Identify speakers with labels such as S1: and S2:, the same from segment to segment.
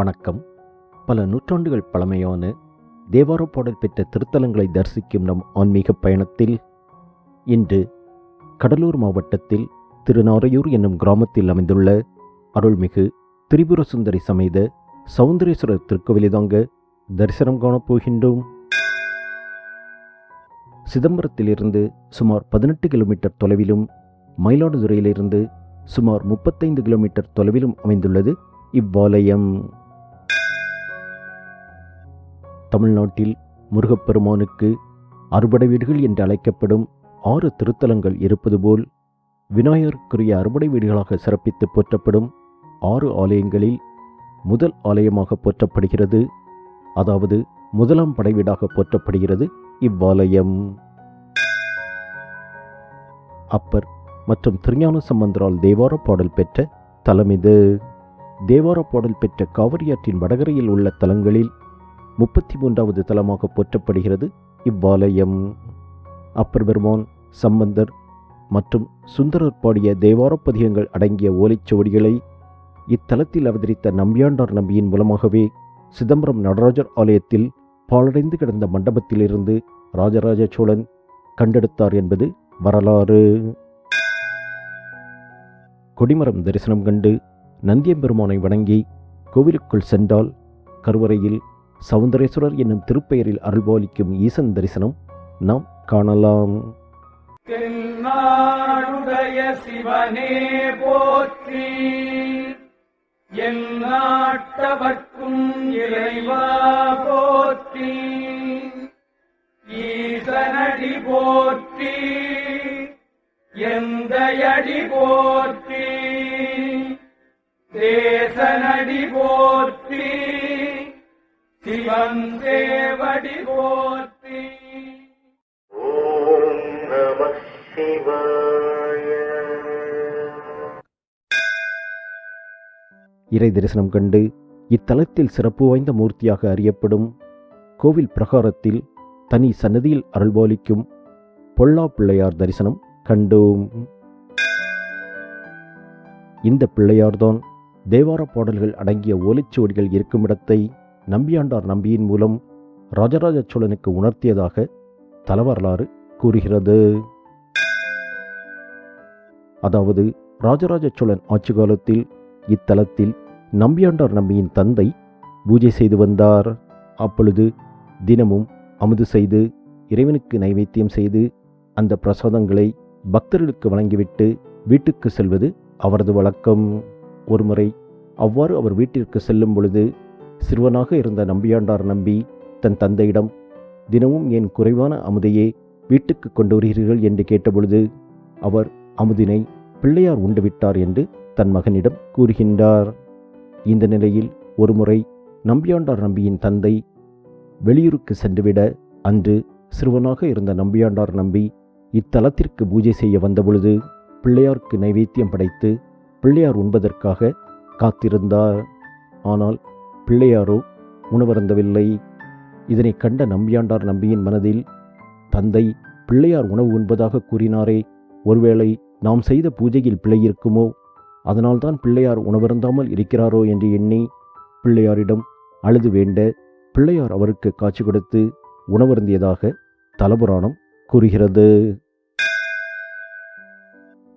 S1: வணக்கம். பல நூற்றாண்டுகள் பழமையான தேவார பாடல் பெற்ற திருத்தலங்களை தரிசிக்கும் நம் ஆன்மீக பயணத்தில் இன்று கடலூர் மாவட்டத்தில் திருநாரையூர் என்னும் கிராமத்தில் அமைந்துள்ள அருள்மிகு திரிபுர சுந்தரி சமேத சௌந்தரேஸ்வரர் திருக்கோவிலிதாங்க தரிசனம் காணப் போகின்றோம். சிதம்பரத்திலிருந்து சுமார் பதினெட்டு கிலோமீட்டர் தொலைவிலும் மயிலாடுதுறையிலிருந்து சுமார் முப்பத்தைந்து கிலோமீட்டர் தொலைவிலும் அமைந்துள்ளது இவ்வாலயம். தமிழ்நாட்டில் முருகப்பெருமானுக்கு அறுபடை வீடுகள் என்று அழைக்கப்படும் ஆறு திருத்தலங்கள் இருப்பது போல் விநாயகருக்குரிய அறுபடை வீடுகளாக சிறப்பித்து போற்றப்படும் ஆறு ஆலயங்களில் முதல் ஆலயமாக போற்றப்படுகிறது. அதாவது முதலாம் படைவீடாக போற்றப்படுகிறது இவ்வாலயம். அப்பர் மற்றும் திருஞான சம்பந்தரால் தேவார பாடல் பெற்ற தலம் இது. தேவார பாடல் பெற்ற காவிரியாற்றின் வடகரையில் உள்ள தலங்களில் முப்பத்தி மூன்றாவது தலமாக போற்றப்படுகிறது. இவ்வாலயம் அப்பர் பெருமான் சம்பந்தர் மற்றும் சுந்தரர் பாடிய தேவார பதிகங்கள் அடங்கிய ஓலைச்சுவடிகளை இத்தலத்தில் அவதரித்த நம்பியாண்டார் நம்பியின் மூலமாகவே சிதம்பரம் நடராஜர் ஆலயத்தில் பாழடைந்து கிடந்த மண்டபத்திலிருந்து ராஜராஜ சோழன் கண்டெடுத்தார் என்பது வரலாறு. கொடிமரம் தரிசனம் கண்டு நந்தியம்பெருமானை வணங்கி கோவிலுக்குள் சென்றால் கருவறையில் சவுந்தரேஸ்வரர் என்னும் திருப்பெயரில் அருள்பாலிக்கும் ஈசன் தரிசனம் நாம் காணலாம்.
S2: தென்னாடுடைய சிவனே போற்றி எல்லாட்டவர்க்கும் இறைவா போற்றி ஈசனடி போற்றி எந்தையடி போற்றி தேசனடி போற்றி சிவன் தேவடி போற்றி
S3: ஓம் நம சிவாய.
S1: இறை தரிசனம் கண்டு இத்தலத்தில் சிறப்பு வாய்ந்த மூர்த்தியாக அறியப்படும் கோவில் பிரகாரத்தில் தனி சன்னதியில் அருள்பாலிக்கும் பொல்லா பிள்ளையார் தரிசனம் கண்டோம். இந்த பிள்ளையார்தான் தேவார பாடல்கள் அடங்கிய ஓலைச்சுவடிகள் இருக்கும் இடத்தை நம்பியாண்டார் நம்பியின் மூலம் ராஜராஜ சோழனுக்கு உணர்த்தியதாக தலவரலாறு கூறுகிறது. அதாவது ராஜராஜ சோழன் ஆட்சி காலத்தில் இத்தலத்தில் நம்பியாண்டார் நம்பியின் தந்தை பூஜை செய்து வந்தார். அப்பொழுது தினமும் அமுது செய்து இறைவனுக்கு நைவேத்தியம் செய்து அந்த பிரசாதங்களை பக்தர்களுக்கு வழங்கிவிட்டு வீட்டுக்கு செல்வது அவரது வழக்கம். ஒருமுறை அவ்வாறு அவர் வீட்டிற்கு செல்லும் பொழுது சிறுவனாக இருந்த நம்பியாண்டார் நம்பி தன் தந்தையிடம் தினமும் என் குறைவான அமுதையே வீட்டுக்கு கொண்டு வருகிறீர்கள்? என்று கேட்டபொழுது அவர் அமுதினை பிள்ளையார் உண்டுவிட்டார் என்று தன் மகனிடம் கூறுகின்றார். இந்த நிலையில் ஒருமுறை நம்பியாண்டார் நம்பியின் தந்தை வெளியூருக்கு சென்றுவிட அன்று சிறுவனாக இருந்த நம்பியாண்டார் நம்பி இத்தலத்திற்கு பூஜை செய்ய வந்தபொழுது பிள்ளையாருக்கு நைவேத்தியம் படைத்து பிள்ளையார் உண்பதற்காக காத்திருந்தார். ஆனால் பிள்ளையாரோ உணவருந்தவில்லை. இதனை கண்ட நம்பியாண்டார் நம்பியின் மனதில் தந்தை பிள்ளையார் உணவு உண்பதாக கூறினாரே. ஒருவேளை நாம் செய்த பூஜையில் பிழை இருக்குமோ? அதனால்தான் பிள்ளையார் உணவருந்தாமல் இருக்கிறாரோ? என்று எண்ணி பிள்ளையாரிடம் அழுது வேண்ட பிள்ளையார் அவருக்கு காட்சி கொடுத்து உணவருந்தியதாக தலபுராணம் கூறுகிறது.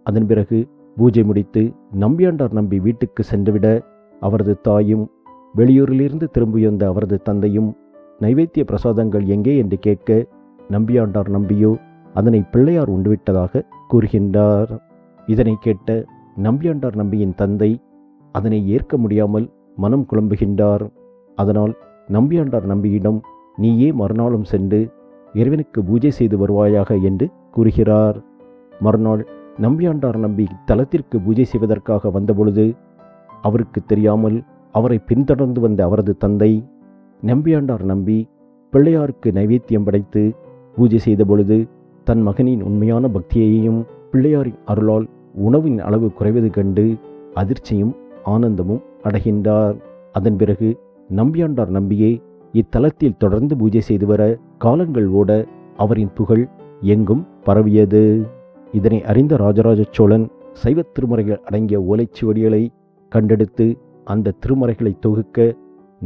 S1: அதன் பிறகு பூஜை முடித்து நம்பியாண்டார் நம்பி வீட்டுக்கு சென்றுவிட அவரது தாயும் வெளியூரிலிருந்து திரும்பி வந்த அவரது தந்தையும் நைவேத்திய பிரசாதங்கள் எங்கே? என்று கேட்க நம்பியாண்டார் நம்பியோ அதனை பிள்ளையார் உண்டுவிட்டதாக கூறுகின்றார். இதனை கேட்ட நம்பியாண்டார் நம்பியின் தந்தை அதனை ஏற்க முடியாமல் மனம் குழம்புகின்றார். அதனால் நம்பியாண்டார் நம்பியிடம் நீயே மறுநாளும் சென்று இறைவனுக்கு பூஜை செய்து வருவாயாக என்று கூறுகிறார். மறுநாள் நம்பியாண்டார் நம்பி தலத்திற்கு பூஜை செய்வதற்காக வந்தபொழுது அவருக்கு தெரியாமல் அவரை பின்தொடர்ந்து வந்த அவரது தந்தை நம்பியாண்டார் நம்பி பிள்ளையாருக்கு நைவேத்தியம் படைத்து பூஜை செய்த பொழுது தன் மகனின் உண்மையான பக்தியையும் பிள்ளையாரின் அருளால் உணவின் அளவு குறைவது கண்டு அதிர்ச்சியும் ஆனந்தமும் அடைகின்றார். அதன் பிறகு நம்பியாண்டார் நம்பியே இத்தலத்தில் தொடர்ந்து பூஜை செய்து வர காலங்கள் ஓட அவரின் புகழ் எங்கும் பரவியது. இதனை அறிந்த ராஜராஜ சோழன் சைவத் திருமறைகள் அடங்கிய ஓலைச்சுவடிகளை கண்டெடுத்து அந்த திருமறைகளை தொகுக்க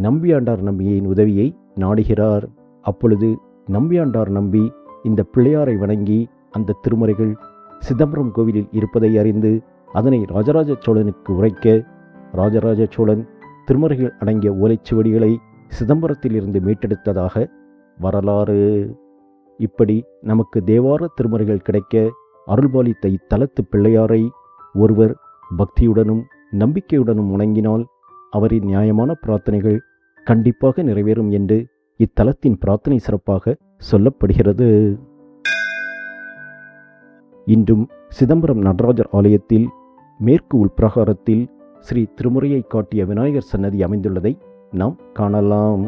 S1: நம்பியாண்டார் நம்பியின் உதவியை நாடுகிறார். அப்பொழுது நம்பியாண்டார் நம்பி இந்த பிள்ளையாரை வணங்கி அந்த திருமறைகள் சிதம்பரம் கோவிலில் இருப்பதை அறிந்து அதனை ராஜராஜ சோழனுக்கு உரைக்க ராஜராஜ சோழன் திருமறைகள் அடங்கிய ஓலைச்சுவடிகளை சிதம்பரத்திலிருந்து மீட்டெடுத்ததாக வரலாறு. இப்படி நமக்கு தேவார திருமறைகள் கிடைக்க அருள்பாலித்த இத்தலத்து பிள்ளையாரை ஒருவர் பக்தியுடனும் நம்பிக்கையுடனும் முணங்கினால் அவரின் நியாயமான பிரார்த்தனைகள் கண்டிப்பாக நிறைவேறும் என்று இத்தலத்தின் பிரார்த்தனை சிறப்பாக சொல்லப்படுகிறது. இன்றும் சிதம்பரம் நடராஜர் ஆலயத்தில் மேற்கு உள்பிரகாரத்தில் ஸ்ரீ திருமுறையை காட்டிய விநாயகர் சன்னதி அமைந்துள்ளதை நாம் காணலாம்.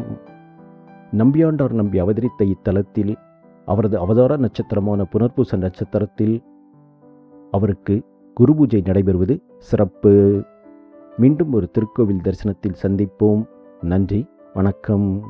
S1: நம்பியாண்டார் நம்பி அவதரித்த இத்தலத்தில் அவரது அவதார நட்சத்திரமான புனர்பூச நட்சத்திரத்தில் அவருக்கு குரு பூஜை நடைபெறுவது சிறப்பு. மீண்டும் ஒரு திருக்கோவில் தரிசனத்தில் சந்திப்போம். நன்றி. வணக்கம்.